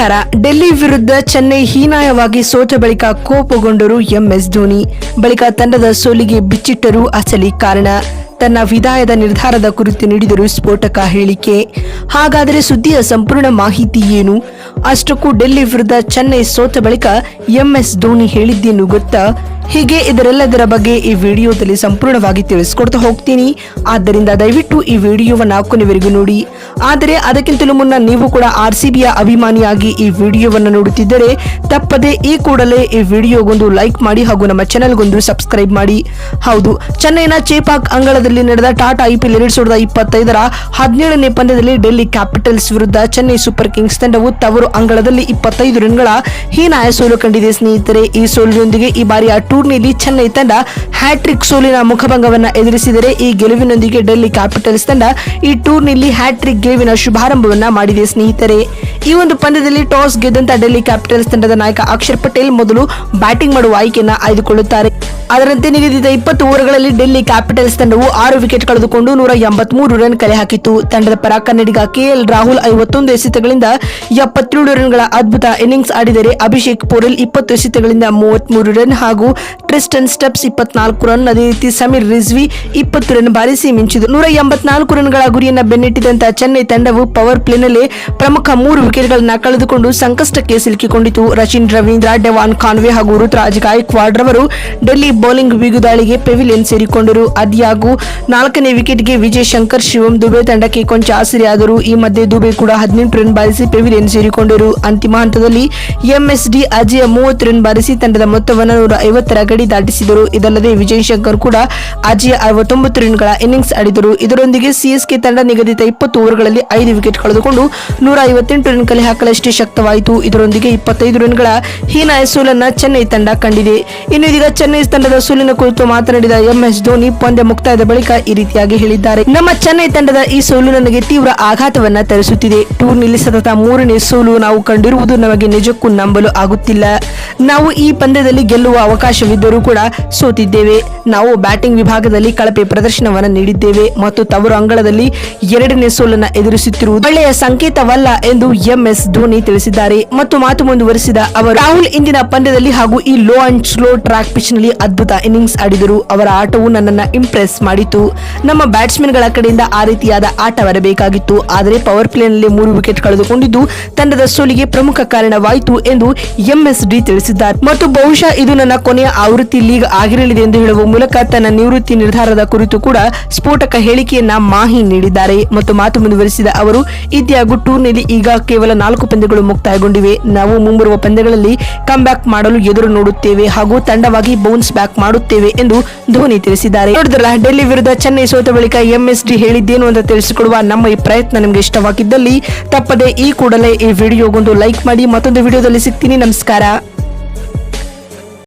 ನಮಸ್ಕಾರ ಡೆಲ್ಲಿ ವಿರುದ್ಧ ಚೆನ್ನೈ ಹೀನಾಯವಾಗಿ ಸೋತ ಬಳಿಕ ಕೋಪಗೊಂಡರು ಎಂಎಸ್ ಧೋನಿ. ಬಳಿಕ ತಂಡದ ಸೋಲಿಗೆ ಬಿಚ್ಚಿಟ್ಟರು ಅಸಲಿ ಕಾರಣ. ತನ್ನ ವಿದಾಯದ ನಿರ್ಧಾರದ ಕುರಿತು ನೀಡಿದರು ಸ್ಫೋಟಕ ಹೇಳಿಕೆ. ಹಾಗಾದರೆ ಸುದ್ದಿಯ ಸಂಪೂರ್ಣ ಮಾಹಿತಿ ಏನು? ಅಷ್ಟಕ್ಕೂ ಡೆಲ್ಲಿ ವಿರುದ್ಧ ಚೆನ್ನೈ ಸೋತ ಬಳಿಕ ಎಂಎಸ್ ಧೋನಿ ಹೇಳಿದ್ದೇನು ಗೊತ್ತಾ? ಹೀಗೆ ಇದರೆಲ್ಲದರ ಬಗ್ಗೆ ಈ ವಿಡಿಯೋದಲ್ಲಿ ಸಂಪೂರ್ಣವಾಗಿ ತಿಳಿಸ್ಕೊಡ್ತಾ ಹೋಗ್ತೀನಿ. ಆದ್ದರಿಂದ ದಯವಿಟ್ಟು ಈ ವಿಡಿಯೋವನ್ನು ಕೊನೆವರೆಗೂ ನೋಡಿ. ಆದರೆ ಅದಕ್ಕಿಂತಲೂ ಮುನ್ನ ನೀವು ಕೂಡ ಆರ್ ಸಿ ಬಿಯ ಅಭಿಮಾನಿಯಾಗಿ ಈ ವಿಡಿಯೋವನ್ನು ನೋಡುತ್ತಿದ್ದರೆ ತಪ್ಪದೆ ಈ ಕೂಡಲೇ ಈ ವಿಡಿಯೋಗೊಂದು ಲೈಕ್ ಮಾಡಿ ಹಾಗೂ ನಮ್ಮ ಚಾನೆಲ್ಗೊಂದು ಸಬ್ಸ್ಕ್ರೈಬ್ ಮಾಡಿ. ಹೌದು, ಚೆನ್ನೈನ ಚೇಪಾಕ್ ಅಂಗಳದಲ್ಲಿ ನಡೆದ ಟಾಟಾ ಐಪಿಎಲ್ ಎರಡ್ ಸಾವಿರದ ಇಪ್ಪತ್ತೈದರ ಹದಿನೇಳನೇ ಪಂದ್ಯದಲ್ಲಿ ಡೆಲ್ಲಿ ಕ್ಯಾಪಿಟಲ್ಸ್ ವಿರುದ್ಧ ಚೆನ್ನೈ ಸೂಪರ್ ಕಿಂಗ್ಸ್ ತಂಡವು ತವರು ಅಂಗಳದಲ್ಲಿ ಇಪ್ಪತ್ತೈದು ರನ್ಗಳ ಹೀನಾಯ ಸೋಲು ಕಂಡಿದೆ ಸ್ನೇಹಿತರೆ. ಈ ಸೋಲಿನೊಂದಿಗೆ ಈ ಬಾರಿಯ ಟೂರ್ನಿಯಲ್ಲಿ ಚೆನ್ನೈ ತಂಡ ಹ್ಯಾಟ್ರಿಕ್ ಸೋಲಿನ ಮುಖಭಂಗವನ್ನ ಎದುರಿಸಿದರೆ ಈ ಗೆಲುವಿನೊಂದಿಗೆ ಡೆಲ್ಲಿ ಕ್ಯಾಪಿಟಲ್ಸ್ ತಂಡ ಈ ಟೂರ್ನಿಯಲ್ಲಿ ಹ್ಯಾಟ್ರಿಕ್ ಗೆಲುವಿನ ಶುಭಾರಂಭವನ್ನ ಮಾಡಿದೆ ಸ್ನೇಹಿತರೆ. ಈ ಒಂದು ಪಂದ್ಯದಲ್ಲಿ ಟಾಸ್ ಗೆದ್ದಂತ ಡೆಲ್ಲಿ ಕ್ಯಾಪಿಟಲ್ಸ್ ತಂಡದ ನಾಯಕ ಅಕ್ಷರ್ ಪಟೇಲ್ ಮೊದಲು ಬ್ಯಾಟಿಂಗ್ ಮಾಡುವ ಆಯ್ಕೆಯನ್ನು ಆಯ್ದುಕೊಳ್ಳುತ್ತಾರೆ. ಅದರಂತೆ ನಿಗದಿತ ಇಪ್ಪತ್ತು ಓವರ್ಗಳಲ್ಲಿ ಡೆಲ್ಲಿ ಕ್ಯಾಪಿಟಲ್ಸ್ ತಂಡವು ಆರು ವಿಕೆಟ್ ಕಳೆದುಕೊಂಡು ನೂರ ಎಂಬತ್ಮೂರು ರನ್ ಕಲೆ ಹಾಕಿತ್ತು. ತಂಡದ ಪರ ಕನ್ನಡಿಗ ಕೆಎಲ್ ರಾಹುಲ್ ಐವತ್ತೊಂದು ಎಸೆತಗಳಿಂದ ಎಪ್ಪತ್ತೇಳು ರನ್ಗಳ ಅದ್ಭುತ ಇನ್ನಿಂಗ್ಸ್ ಆಡಿದರೆ ಅಭಿಷೇಕ್ ಪೋರೆಲ್ ಇಪ್ಪತ್ತು ಎಸೆತಗಳಿಂದ ಮೂವತ್ಮೂರು ರನ್ ಹಾಗೂ ಟ್ರಿಸ್ಟನ್ ಸ್ಟೆಪ್ಸ್ ಇಪ್ಪತ್ನಾಲ್ಕು ರನ್, ಅದೇ ರೀತಿ ಸಮೀರ್ ರಿಜ್ವಿ ಇಪ್ಪತ್ತು ರನ್ ಬಾರಿಸಿ ಮಿಂಚಿತು ನೂರ ಎಂಬತ್ನಾಲ್ಕು ರನ್ಗಳ ಗುರಿಯನ್ನು ಬೆನ್ನಿಟ್ಟಿದಂತಹ ಚೆನ್ನೈ ತಂಡವು ಪವರ್ ಪ್ಲೇನಲ್ಲಿ ಪ್ರಮುಖ ಮೂರು ವಿಕೆಟ್ಗಳನ್ನು ಕಳೆದುಕೊಂಡು ಸಂಕಷ್ಟಕ್ಕೆ ಸಿಲುಕಿಕೊಂಡಿತು ರಚಿನ್ ರವೀಂದ್ರ, ಡೆವಾನ್ ಖಾನ್ವೆ ಹಾಗೂ ಋತುರಾಜ್ ಗಾಯಕ್ವಾಡ್ ರವರು ಡೆಲ್ಲಿ ಬೌಲಿಂಗ್ ಬಿಗುದಾಳಿಗೆ ಪೆವಿಲಿಯನ್ ಸೇರಿಕೊಂಡರು. ಅದ್ಯಾಗೂ ನಾಲ್ಕನೇ ವಿಕೆಟ್ಗೆ ವಿಜಯ್ ಶಂಕರ್ ಶಿವಂ ದುಬೆ ತಂಡಕ್ಕೆ ಕೊಂಚ ಆಸರೆಯಾದರು ಈ ಮಧ್ಯೆ ದುಬೆ ಕೂಡ ಹದಿನೆಂಟು ರನ್ ಬಾರಿಸಿ ಪೆವಿಲಿಯನ್ ಸೇರಿಕೊಂಡರು. ಅಂತಿಮ ಹಂತದಲ್ಲಿ ಎಂಎಸ್ಡಿ ಅಜಯ ಮೂವತ್ತು ರನ್ ಬಾರಿಸಿ ತಂಡದ ಮೊತ್ತವನ್ನು ನೂರ ಐವತ್ತರ ಗಡಿ ದಾಟಿಸಿದರು. ಇದಲ್ಲದೆ ವಿಜಯ್ ಶಂಕರ್ ಕೂಡ ಅಜಯ ಅರವತ್ತೊಂಬತ್ತು ರನ್ಗಳ ಇನ್ನಿಂಗ್ಸ್ ಆಡಿದರು. ಇದರೊಂದಿಗೆ ಸಿಎಸ್ಕೆ ತಂಡ ನಿಗದಿತ ಇಪ್ಪತ್ತು ಓವರ್ಗಳಲ್ಲಿ ಐದು ವಿಕೆಟ್ ಕಳೆದುಕೊಂಡು ನೂರ ಐವತ್ತೆಂಟು ರನ್ ಕಲೆ ಹಾಕಲಷ್ಟೇ ಶಕ್ತವಾಯಿತು. ಇದರೊಂದಿಗೆ ಇಪ್ಪತ್ತೈದು ರನ್ಗಳ ಹೀನಾಯ ಸೋಲನ್ನ ಚೆನ್ನೈ ತಂಡ ಕಂಡಿದೆ. ಇನ್ನು ಇದೀಗ ಚೆನ್ನೈ ತಂಡದ ಸೋಲಿನ ಕುರಿತು ಮಾತನಾಡಿದ ಎಂಎಸ್ ಧೋನಿ, ಪಂದ್ಯ ಮುಕ್ತಾಯದ ಬಳಿಕ ಈ ರೀತಿಯಾಗಿ ಹೇಳಿದ್ದಾರೆ. ನಮ್ಮ ಚೆನ್ನೈ ತಂಡದ ಈ ಸೋಲು ನನಗೆ ತೀವ್ರ ಆಘಾತವನ್ನ ತರಿಸುತ್ತಿದೆ. ಟೂರ್ನಿಯಲ್ಲಿ ಸತತ ಮೂರನೇ ಸೋಲು ನಾವು ಕಂಡಿರುವುದು ನಮಗೆ ನಿಜಕ್ಕೂ ನಂಬಲು ಆಗುತ್ತಿಲ್ಲ. ನಾವು ಈ ಪಂದ್ಯದಲ್ಲಿ ಗೆಲ್ಲುವ ಅವಕಾಶವಿದ್ದರೂ ಕೂಡ ಸೋತಿದ್ದೇವೆ. ನಾವು ಬ್ಯಾಟಿಂಗ್ ವಿಭಾಗದಲ್ಲಿ ಕಳಪೆ ಪ್ರದರ್ಶನವನ್ನು ನೀಡಿದ್ದೇವೆ ಮತ್ತು ತವರು ಅಂಗಳದಲ್ಲಿ ಎರಡನೇ ಸೋಲನ್ನು ಎದುರಿಸುತ್ತಿರುವುದು ಒಳ್ಳೆಯ ಸಂಕೇತವಲ್ಲ ಎಂದು ಎಂಎಸ್ ಧೋನಿ ತಿಳಿಸಿದ್ದಾರೆ. ಮತ್ತು ಮಾತು ಮುಂದುವರಿಸಿದ ಅವರು, ರಾಹುಲ್ ಇಂದಿನ ಪಂದ್ಯದಲ್ಲಿ ಹಾಗೂ ಈ ಲೋ ಅಂಡ್ ಸ್ಲೋ ಟ್ರ್ಯಾಕ್ ಪಿಚ್ನಲ್ಲಿ ಅದ್ಭುತ ಇನ್ನಿಂಗ್ಸ್ ಆಡಿದರು. ಅವರ ಆಟವು ನನ್ನನ್ನು ಇಂಪ್ರೆಸ್ ಮಾಡಿತು. ನಮ್ಮ ಬ್ಯಾಟ್ಸ್ಮನ್ಗಳ ಕಡೆಯಿಂದ ಆ ರೀತಿಯಾದ ಆಟ ಬರಬೇಕಾಗಿತ್ತು. ಆದರೆ ಪವರ್ ಪ್ಲೇನಲ್ಲಿ ಮೂರು ವಿಕೆಟ್ ಕಳೆದುಕೊಂಡಿದ್ದು ತಂಡದ ಸೋಲಿಗೆ ಪ್ರಮುಖ ಕಾರಣವಾಯಿತು ಎಂದು ಎಂಎಸ್ ಡಿ ಮತ್ತು ಬಹುಶಃ ಇದು ನನ್ನ ಕೊನೆಯ ಆವೃತ್ತಿ ಲೀಗ್ ಆಗಿರಲಿದೆ ಎಂದು ಹೇಳುವ ಮೂಲಕ ತನ್ನ ನಿವೃತ್ತಿ ನಿರ್ಧಾರದ ಕುರಿತು ಕೂಡ ಸ್ಫೋಟಕ ಹೇಳಿಕೆಯನ್ನ ಮಾಹಿ ನೀಡಿದ್ದಾರೆ. ಮತ್ತು ಮಾತು ಮುಂದುವರಿಸಿದ ಅವರು ಇದ್ಯಾಗೂ ಟೂರ್ನಿಯಲ್ಲಿ ಈಗ ಕೇವಲ ನಾಲ್ಕು ಪಂದ್ಯಗಳು ಮುಕ್ತಾಯಗೊಂಡಿವೆ. ನಾವು ಮುಂಬರುವ ಪಂದ್ಯಗಳಲ್ಲಿ ಕಮ್ ಬ್ಯಾಕ್ ಮಾಡಲು ಎದುರು ನೋಡುತ್ತೇವೆ ಹಾಗೂ ತಂಡವಾಗಿ ಬೌನ್ಸ್ ಬ್ಯಾಕ್ ಮಾಡುತ್ತೇವೆ ಎಂದು ಧೋನಿ ತಿಳಿಸಿದ್ದಾರೆ. ನೋಡಿದ್ರಲ್ಲ, ಡೆಲ್ಲಿ ವಿರುದ್ಧ ಚೆನ್ನೈ ಸೋತ ಬಳಿಕ ಎಂಎಸ್ ಡಿ ಹೇಳಿದ್ದೇನು ಅಂತ ತಿಳಿಸಿಕೊಡುವ ನಮ್ಮ ಈ ಪ್ರಯತ್ನ ನಿಮಗೆ ಇಷ್ಟವಾಗಿದ್ದಲ್ಲಿ ತಪ್ಪದೆ ಈ ಕೂಡಲೇ ಈ ವಿಡಿಯೋಗೊಂದು ಲೈಕ್ ಮಾಡಿ ಮತ್ತೊಂದು ವಿಡಿಯೋದಲ್ಲಿ ಸಿಗ್ತೀನಿ. ನಮಸ್ಕಾರ.